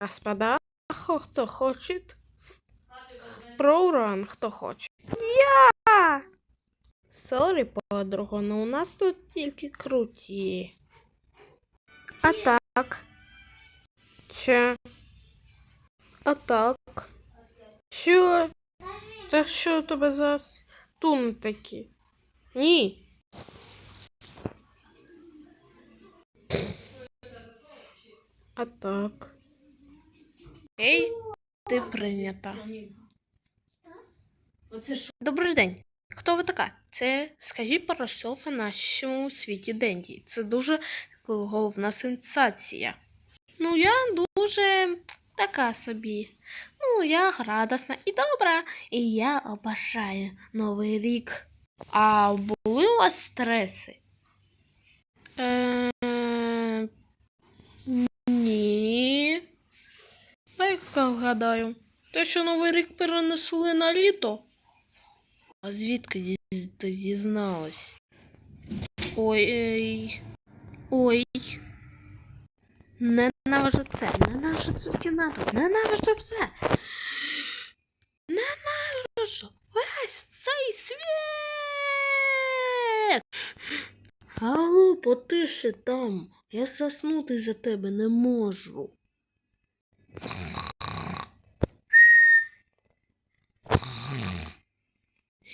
Господа, хто хоче в проуран, хто хоче. Я! Сорі, подруга, но у нас тут тільки круті. А так. Че? А так. Що? Та що у тебе за стун такі? Ні. А так. Ей, ти прийнята. Добрий день. Хто ви така? Це скажіть про що в нашому світі Денді. Це дуже головна сенсація. Ну, я дуже така собі. Ну, я радісна і добра, і я обожаю Новий рік. А були у вас стреси? Е, ні. Дай-ка. Те, що Новий рік перенесли на літо? А звідки дізналась? Ой. ей. Ой. Ненавижу це, ненавижу цю кімнату, ненавижу все. Ненавижу весь цей світ. Алло, потише там. Я заснути за тебе не можу.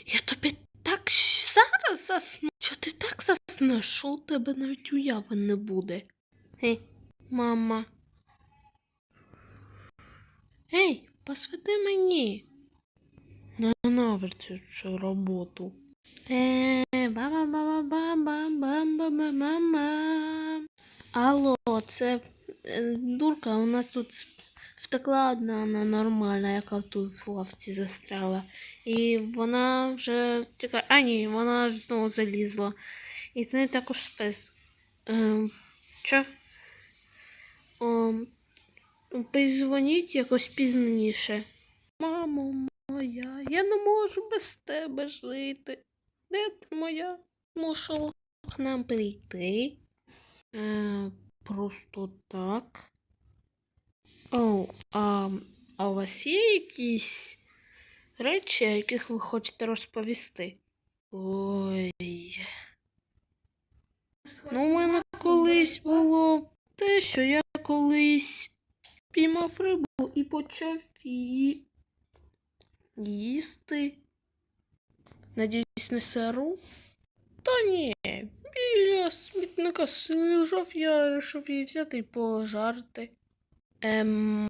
Я тобі так зараз засну. Що ти так заснеш, що у тебе навіть уяви не буде. Гей, мама. Ей, посвяти мені. Ненавиджу цю роботу. Е, баба баба баба баба баба Алло, це е, дурка, у нас тут втекла одна вона нормальна, яка тут в лавці застряла. І вона вже втекає. А ні, вона знову залізла. І з нею також спис. Ем, що? Ем, Призвоніть якось пізніше. Мамо моя, я не можу без тебе жити. Де ти моя? Мушу к нам прийти. Е, просто так. О, а, а у вас є якісь речі, яких ви хочете розповісти? Ой. Ну, у мене колись було те, що я колись піймав рибу і почав її їсти. Надіюсь, не сиру? Та ні, біля смітника лежав, я вирішив її взяти і пожарти. Ем...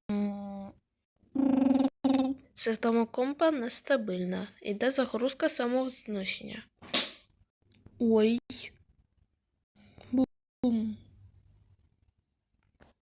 Система компа нестабільна. Іде загрузка самознищення. Ой. Бум.